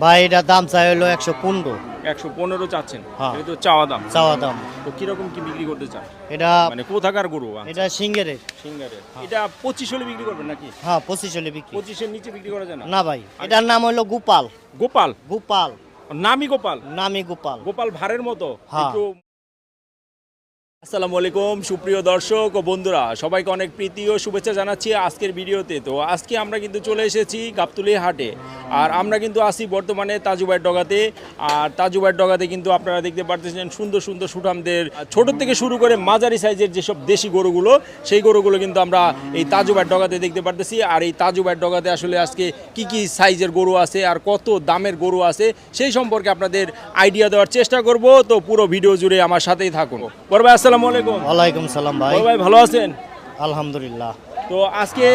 ভাই এটা দাম চাই হলো একশো পনেরো। একশো পনেরো চাচ্ছেন? হ্যাঁ। এটা তো চাওয়া দাম। চাওয়া দাম। তো কীরকম কি বিক্রি করতে চান? এটা মানে কোথাকার গরু? এটা সিঙ্গারের। সিঙ্গারের। এটা পঁচিশ হলে বিক্রি করবেন নাকি? হ্যাঁ পঁচিশ হলে বিক্রি। পঁচিশের নিচে বিক্রি করা যায় না? না ভাই এটার নাম হলো গোপাল। গোপাল? গোপাল। নামি গোপাল? নামি গোপাল। গোপাল ভাড়ের মতো? হ্যাঁ। একটু আসসালামু আলাইকুম, সুপ্রিয় দর্শক ও বন্ধুরা, সবাইকে অনেক প্রীতি ও শুভেচ্ছা জানাচ্ছি আজকের ভিডিওতে। তো আজকে আমরা কিন্তু চলে এসেছি গাবতুলি হাটে। আর আমরা কিন্তু আসি বর্তমানে তাজুবাইয়ের ডগাতে। আর তাজুবাইয়ের ডগাতে কিন্তু আপনারা দেখতে পারতেছেন সুন্দর সুন্দর সুঠামদের, ছোট থেকে শুরু করে মাঝারি সাইজের যেসব দেশি গরুগুলো, সেই গরুগুলো কিন্তু আমরা এই তাজুবাইয়ের ডগাতে দেখতে পারতেছি। আর এই তাজুবাইয়ের ডগাতে আসলে আজকে কি কি সাইজের গরু আছে আর কত দামের গরু আছে, সেই সম্পর্কে আপনাদের আইডিয়া দেওয়ার চেষ্টা করব। তো পুরো ভিডিও জুড়ে আমার সাথেই থাকুন। বড় ভাই আসসালামু আলাইকুম। ওয়ালাইকুম সালাম ভাই। ভাই ভালো আছেন? আলহামদুলিল্লাহ। তো আজকে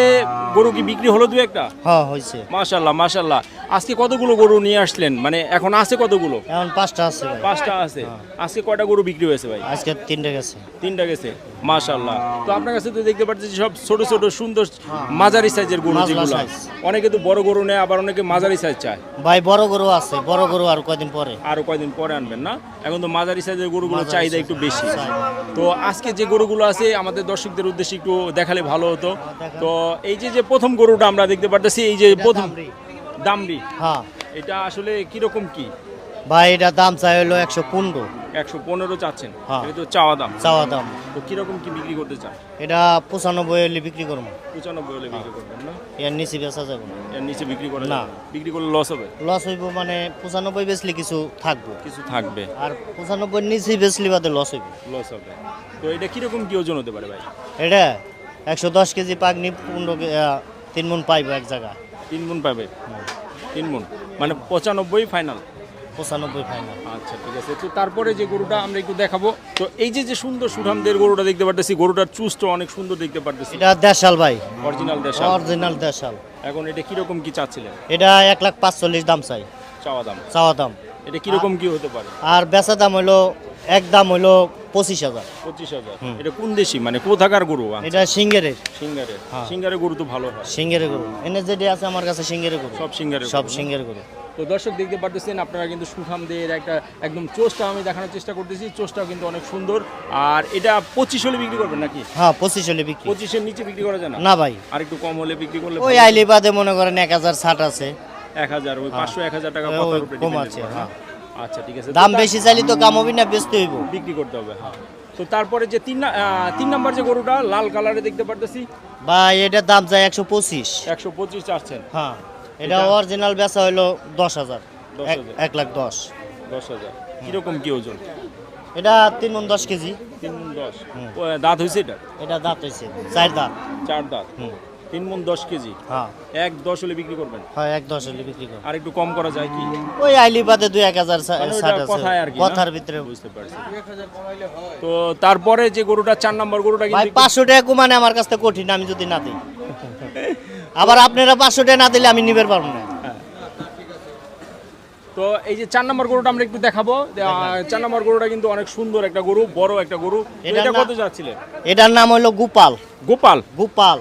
গরু কি বিক্রি হলো দু একটা? হ্যাঁ হয়েছে। মাশাল্লাহ মাশাল্লাহ আজকে কতগুলো গরু নিয়ে আসলেন? মানে এখন আছে কতগুলো? এখন পাঁচটা আছে ভাই। পাঁচটা আছে। আজকে কয়টা গরু বিক্রি হয়েছে ভাই? আজকে তিনটে গেছে। তিনটা গেছে। মাশাল্লাহ তো আপনার কাছে তো দেখতে পাচ্ছি সব ছোট ছোট সুন্দর মাঝারি সাইজের গরু যেগুলো। অনেকে তো বড় গরু নেয় আবার অনেকে মাঝারি সাইজ চায়। ভাই বড় গরু আছে বড় গরু আর কয়দিন পরে? আরও কয়দিন পরে আনবেন না? এখন তো মাঝারি সাইজের গরুগুলোর মাঝারি চাহিদা একটু বেশি। তো আজকে যে গরুগুলো আছে আমাদের দর্শকদের উদ্দেশ্যে একটু দেখালে ভালো হতো। তো এই যে যে প্রথম গরুটা আমরা দেখতে পারতেছি এই যে প্রথম। দামড়ি। হ্যাঁ। এটা আসলে কীরকম কি? ভাই এটা দাম চাই হলো একশো পনেরো। একশো পনেরো চাচ্ছেন? হ্যাঁ। এটা তো চাওয়া দাম। চাওয়া দাম। তো কীরকম কি বিক্রি করতে চান? এটা পঁচানব্বই হলে বিক্রি করব। পঁচানব্বই হলে বিক্রি করবেন না? এর নিচে বেচা যাবে না। এর নিচে বিক্রি করে না। বিক্রি করলে লস হবে? লস হইব মানে পঁচানব্বই বেচলে কিছু থাকব। কিছু থাকবে। আর পঁচানব্বই নিচে বেচলে বাদে লস হইব। লস হবে। তো এটা কীরকম কি ওজন হতে পারে ভাই? এটা একশো দশ কেজি পাকনি পনেরো তিন মন পাইব এক জায়গা তিন মন পাবে তিন মন। মানে পঁচানব্বই ফাইনাল পঁচানব্বই ফাইনাল আচ্ছা ঠিক আছে। তো তারপরে যে গরুটা আমরা একটু দেখাবো। তো এই যে যে সুন্দর সুঠামদের গরুটা দেখতে পারতেছি গরুটার চুজটা অনেক সুন্দর দেখতে পারতেছি। এটা দেশাল ভাই। অরিজিনাল দেশ অরিজিনাল দেশাল। এখন এটা কীরকম কি চাচ্ছিলেন? এটা এক লাখ পাঁচচল্লিশ দাম চাই। চাওয়া দাম। চাওয়া দাম। এটা কীরকম কি হতে পারে? আর বেচা দাম হইল এক দাম হইল পঁচিশ হাজার। পঁচিশ হাজার। এটা কোন দেশি? মানে কোথাকার গরু? এটা সিঙ্গারের। সিঙ্গারের। হ্যাঁ। সিঙ্গারের গরু তো ভালো হয়। সিঙ্গেরের গরু। এনে যেটি আছে আমার কাছে সিঙ্গারের গরু। সব সিঙ্গারের সব গরু না? সিঙ্গের গরু। তো দর্শক দেখতে পারতেছেন আপনারা কিন্তু সুঠামদের একটা একদম চোষটা আমি দেখানোর চেষ্টা করতেছি। চোষটাও কিন্তু অনেক সুন্দর। আর এটা পঁচিশ হলে বিক্রি করবেন নাকি? হ্যাঁ পঁচিশ হলে বিক্রি। পঁচিশের নিচে বিক্রি করা যায় না? না ভাই। আর একটু কম হলে বিক্রি করলে ওই আইলি বাদে মনে করেন এক হাজার ষাট আছে। এক হাজার ওই পাঁচশো এক হাজার টাকা কম আছে, হ্যাঁ। আচ্ছা ঠিক আছে। দাম বেশি চাইলে তো কাম হবি না বেচতে হইব। বিক্রি করতে হবে হ্যাঁ। তো তারপরে যে তিন তিন নাম্বার যে গরুটা লাল কালারে দেখতে পারতেছি। ভাই এটার দাম যায় একশো পঁচিশ। একশো পঁচিশ চাচ্ছেন। হ্যাঁ। এটা অরিজিনাল বেচা হইল দশ হাজার। এক- লাখ দশ। দশ হাজার। কীরকম কি ওজন? এটা তিন মন দশ কেজি। তিন মন দশ। দাঁত হয়েছে এটা? এটা দাঁত হয়েছে চার দাঁত। চার দাঁত। তিন মন দশ কেজি? হ্যাঁ। এক দশ হলে বিক্রি করবেন? হ্যাঁ এক দশ হলে বিক্রি করে আর একটু কম করা যায় কি? ওই আইলি বাদে দুই এক হাজার কথায় আর কথার ভিতরে বুঝতে পারছি। তো তারপরে যে গরুটা চার নম্বর গরুটা কিন্তু পাঁচশো টাকা কমানে আমার কাছ থেকে কঠিন আমি যদি না দিই। আবার আপনারা পাঁচশো টাকা না দিলে আমি নিবে পারব না। তো এই যে চার নম্বর গরুটা আমরা একটু দেখাবো। চার নম্বর গরুটা কিন্তু অনেক সুন্দর একটা গরু বড় একটা গরু। এটা কত যাচ্ছিলেন এটার নাম হলো গোপাল। গোপাল? গোপাল।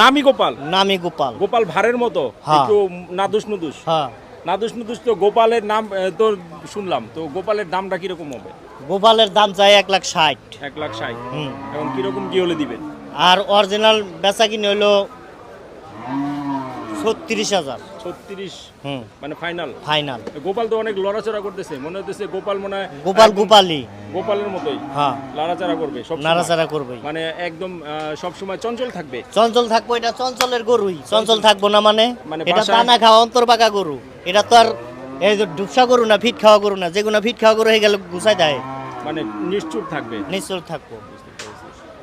নামি গোপাল? নামি গোপাল। গোপাল ভাড়ের মতো? হ্যাঁ। একটু নাদুস নুদুস? হ্যাঁ। নাদুস নুদুস তো গোপালের নাম তো শুনলাম। তো গোপালের দামটা কীরকম হবে? গোপালের দাম চাই এক লাখ ষাট। এক লাখ ষাট। হুম। এখন কীরকম কি হলে দিবেন? আর অরিজিনাল বেচা কিনে হলো ছত্রিশ হাজার। ছত্রিশ। হুম। মানে ফাইনাল? ফাইনাল। গোপাল তো অনেক লড়াচড়া করতেছে মনে হচ্ছে গোপাল মনে হয় গোপাল গোপালি গোপালের মতোই। হ্যাঁ। লড়াচড়া করবে সব করবে মানে একদম সব সময় চঞ্চল থাকবে। চঞ্চল থাকব এটা চঞ্চলের গরুই। চঞ্চল থাকব না মানে? মানে এটা দানা খাওয়া গরু। এটা তো আর এই যে ডুবসা গরু না ফিট খাওয়া গরু না যেগুলো ফিট খাওয়া গরু হয়ে গেলে গুছাই দেয়। মানে নিশ্চুপ থাকবে। নিশ্চল থাকব।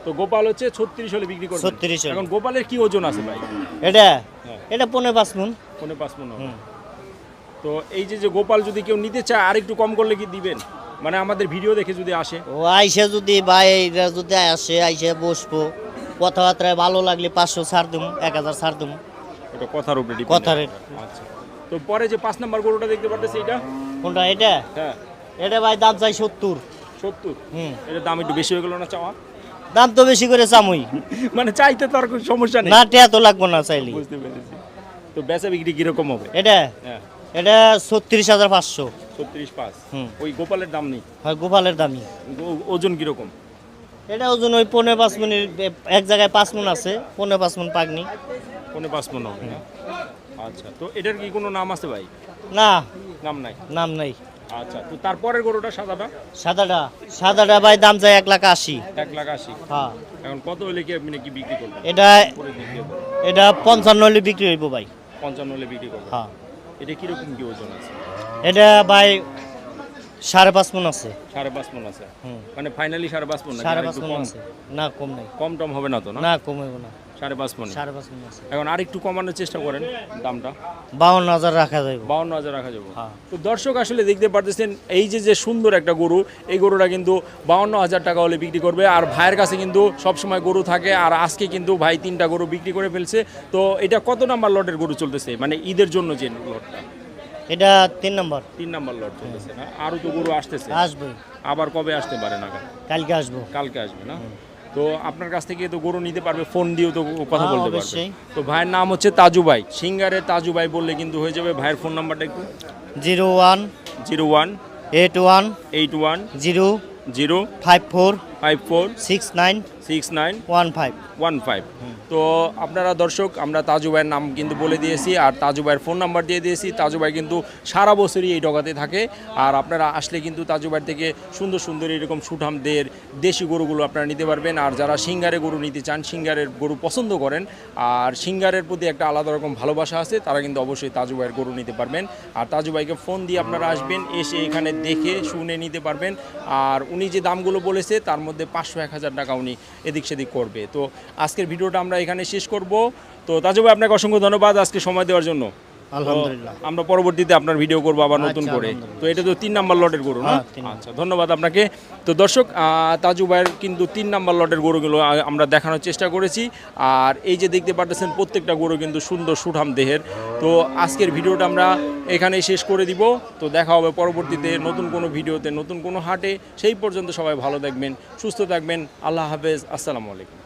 তো গোপাল হচ্ছে ছত্রিশ হলে বিক্রি করবে। 36 হলে। এখন গোপালের কি ওজন আছে ভাই? এটা? হ্যাঁ। এটা পনেরো পাঁচ মন। পনেরো পাঁচ মন হুম। তো এই যে যে গোপাল যদি কেউ নিতে চায় আর একটু কম করলে কি দিবেন? মানে আমাদের ভিডিও দেখে যদি আসে। ও আইসে যদি ভাই এইটা যদি আসে আইসে বসবো। কথাবার্তায় ভালো লাগলে পাঁচশো ছাড় দিম এক হাজার ছাড় দিম। ওটা কথার উপরে কথার আচ্ছা। তো পরে যে পাঁচ নাম্বার গরুটা দেখতে পারতেছি এটা? কোনটা এটা? হ্যাঁ। এটা ভাই দাম চাই সত্তর। সত্তর? হুম। এটার দাম একটু বেশি হয়ে গেল না চাওয়া? দাম তো বেশি করে চামুই। মানে চাইতে তো আর কোনো সমস্যা নেই। না টেয়া তো লাগবো না চাইলি বুঝতে পেরেছি। তো বেচা বিক্রি কীরকম হবে? এটা? হ্যাঁ। এটা ছত্রিশ হাজার পাঁচশো। ছত্রিশ পাঁচ। হুম। ওই গোপালের দাম নেই? হয় গোপালের দামি গো- ওজন কীরকম? এটা ওজন ওই পনেরো পাঁচ মিনিট এক জায়গায় পাঁচ মন আছে পনেরো পাঁচ মন পাকনি পনেরো পাঁচ মনে হবে। আচ্ছা তো এটার কি কোনো নাম আছে ভাই? না। নাম নাই? নাম নাই। আচ্ছা তো তারপরের গরুটা সাদাটা? সাদাটা সাদাটা ভাই দাম যায় এক লাখ আশি। এক লাখ আশি। হ্যাঁ। এখন কত হলে কি আপনি কি বিক্রি করবেন? এটা এটা পঞ্চান্ন হলে বিক্রি হইব ভাই। পঞ্চান্ন হলে বিক্রি করবেন। হ্যাঁ। এটা কীরকম কি ওজন আছে? এটা ভাই সাড়ে পাঁচ মন আছে। সাড়ে পাঁচ মন আছে। হুম। মানে ফাইনালি সাড়ে পাঁচ মন সাড়ে পাঁচ মন আছে। না কম নাই। কম টম হবে না তো না? না কম হইব না। সাড়ে পাঁচ মন সাড়ে পাঁচ মন আছে। এখন আরেকটু কমানোর চেষ্টা করেন দামটা। বাউন্ন হাজার রাখা বাউন্ন হাজার রাখা যাবে হ্যাঁ। তো দর্শক আসলে দেখতে পারতেছেন এই যে যে সুন্দর একটা গরু এই গরুটা কিন্তু বাউন্ন হাজার টাকা হলে বিক্রি করবে। আর ভাইয়ের কাছে কিন্তু সবসময় গরু থাকে আর আজকে কিন্তু ভাই তিনটা গরু বিক্রি করে ফেলছে। তো এটা কত নাম্বার লটের গরু চলতেছে? মানে ঈদের জন্য যে লটটা? এটা তিন নম্বর। তিন নাম্বার লট চলতেছে না? আরও তো গরু আসতেছে। আসব। আবার কবে আসতে পারে না কালকে আসব। কালকে আসবে না? তো আপনার কাছ থেকে তো গরু নিতে পারবে ফোন দিয়েও তো কথা হ্যাঁ, বলতে পারবে। তো ভাইয়ের নাম হচ্ছে তাজু ভাই সিঙ্গারে তাজু ভাই বললে কিন্তু হয়ে যাবে ভাইয়ের ফোন নাম্বারটা একটু। Zero one zero one eight one eight one zero zero five four five four six nine six nine one five. One five. তো আপনারা দর্শক আমরা তাজু ভাইয়ের নাম কিন্তু বলে দিয়েছি আর তাজু ভাইয়ের ফোন নাম্বার দিয়ে দিয়েছি। তাজু ভাই কিন্তু সারা বছরই এই ডগাতে থাকে আর আপনারা আসলে কিন্তু তাজু ভাই থেকে সুন্দর সুন্দর এরকম সুঠামদের দেশি গরুগুলো আপনারা নিতে পারবেন। আর যারা সিঙ্গারে গরু নিতে চান সিঙ্গারের গরু পছন্দ করেন আর সিঙ্গারের প্রতি একটা আলাদা রকম ভালোবাসা আছে তারা কিন্তু অবশ্যই তাজু ভাইয়ের গরু নিতে পারবেন। আর তাজু ভাইকে ফোন দিয়ে আপনারা আসবেন এসে এখানে দেখে শুনে নিতে পারবেন। আর উনি যে দামগুলো বলেছে তার মধ্যে পাঁচশো এক হাজার টাকা উনি এদিক সেদিক করবে। তো আজকের ভিডিওটা আমরা এখানে শেষ করব। তো তাজু ভাই, আপনাকে অসংখ্য ধন্যবাদ আজকে সময় দেওয়ার জন্য। আলহামদুলিল্লাহ। আমরা পরবর্তীতে আপনার ভিডিও করব আবার নতুন আচ্ছা, করে। তো এটা তো তিন নাম্বার লটের গরু না? হ্যাঁ। আচ্ছা ধন্যবাদ আপনাকে। তো দর্শক তাজু ভাইয়ের কিন্তু তিন নাম্বার লটের গরুগুলো আমরা দেখানোর চেষ্টা করেছি। আর এই যে দেখতে পাচ্ছেন প্রত্যেকটা গরু কিন্তু সুন্দর সুঠাম দেহের। তো আজকের ভিডিওটা আমরা এখানেই শেষ করে দিব। তো দেখা হবে পরবর্তীতে নতুন কোনো ভিডিওতে নতুন কোনো হাটে। সেই পর্যন্ত সবাই ভালো থাকবেন সুস্থ থাকবেন। আল্লাহ হাফেজ। আসসালামু আলাইকুম।